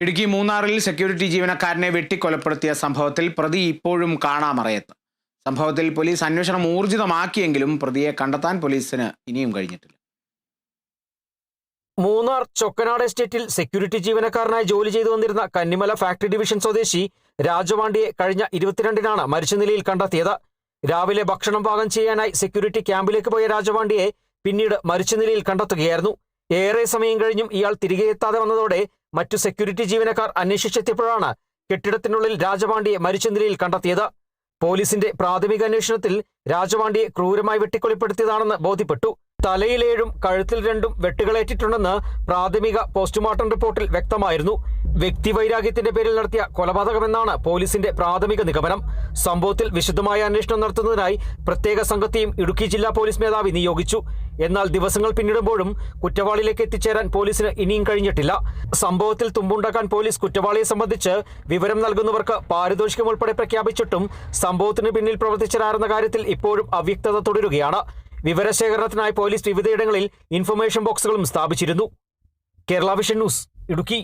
ഇടുക്കി മൂന്നാറിൽ സെക്യൂരിറ്റി ജീവനക്കാരനെ വെട്ടിക്കൊലപ്പെടുത്തിയ സംഭവത്തിൽ പ്രതി ഇപ്പോഴും കാണാമറയത്ത്. സംഭവത്തിൽ പോലീസ് അന്വേഷണം ഊർജിതമാക്കിയെങ്കിലും പ്രതിയെ കണ്ടെത്താൻ പോലീസിന് ഇനിയും കഴിഞ്ഞിട്ടില്ല. മൂന്നാർ ചൊക്കനാട് എസ്റ്റേറ്റിൽ സെക്യൂരിറ്റി ജീവനക്കാരനായി ജോലി ചെയ്തു വന്നിരുന്ന കന്നിമല ഫാക്ടറി ഡിവിഷൻ സ്വദേശി രാജവാണ്ടിയെ കഴിഞ്ഞ ഇരുപത്തിരണ്ടിനാണ് മരിച്ച നിലയിൽ കണ്ടെത്തിയത്. രാവിലെ ഭക്ഷണം പാകം ചെയ്യാനായി സെക്യൂരിറ്റി ക്യാമ്പിലേക്ക് പോയ രാജവാണ്ടിയെ പിന്നീട് മരിച്ച നിലയിൽ കണ്ടെത്തുകയായിരുന്നു. ഏറെ സമയം കഴിഞ്ഞും ഇയാൾ തിരികെ എത്താതെ വന്നതോടെ മറ്റു സെക്യൂരിറ്റി ജീവനക്കാർ അന്വേഷിച്ചെത്തിയപ്പോഴാണ് കെട്ടിടത്തിനുള്ളിൽ രാജപാണ്ഡിയെ മരിച്ച നിലയിൽ കണ്ടെത്തിയത്. പോലീസിന്റെ പ്രാഥമിക അന്വേഷണത്തിൽ രാജപാണ്ഡിയെ ക്രൂരമായി വെട്ടിക്കൊലപ്പെടുത്തിയതാണെന്ന് ബോധ്യപ്പെട്ടു. തലയിലേഴും കഴുത്തിൽ രണ്ടും വെട്ടുകളേറ്റിട്ടുണ്ടെന്ന് പ്രാഥമിക പോസ്റ്റ്മോർട്ടം റിപ്പോർട്ടിൽ വ്യക്തമായിരുന്നു. വ്യക്തിവൈരാഗ്യത്തിന്റെ പേരിൽ നടത്തിയ കൊലപാതകമെന്നാണ് പോലീസിന്റെ പ്രാഥമിക നിഗമനം. സംഭവത്തിൽ വിശദമായ അന്വേഷണം നടത്തുന്നതിനായി പ്രത്യേക സംഘത്തെയും ഇടുക്കി ജില്ലാ പോലീസ് മേധാവി നിയോഗിച്ചു. എന്നാൽ ദിവസങ്ങൾ പിന്നിടുമ്പോഴും കുറ്റവാളിയിലേക്ക് എത്തിച്ചേരാൻ പോലീസിന് ഇനിയും കഴിഞ്ഞിട്ടില്ല. സംഭവത്തിൽ തുമ്പുണ്ടാക്കാൻ പോലീസ് കുറ്റവാളിയെ സംബന്ധിച്ച് വിവരം നൽകുന്നവർക്ക് പാരിതോഷികം ഉൾപ്പെടെ പ്രഖ്യാപിച്ചിട്ടും സംഭവത്തിന് പിന്നിൽ പ്രവർത്തിച്ചതാരെന്ന കാര്യത്തിൽ ഇപ്പോഴും അവ്യക്തത തുടരുകയാണ്. വിവരശേഖരണത്തിനായി പോലീസ് വിവിധയിടങ്ങളിൽ ഇൻഫർമേഷൻ ബോക്സുകളും സ്ഥാപിച്ചിരുന്നു. Kerala vision news Idukki.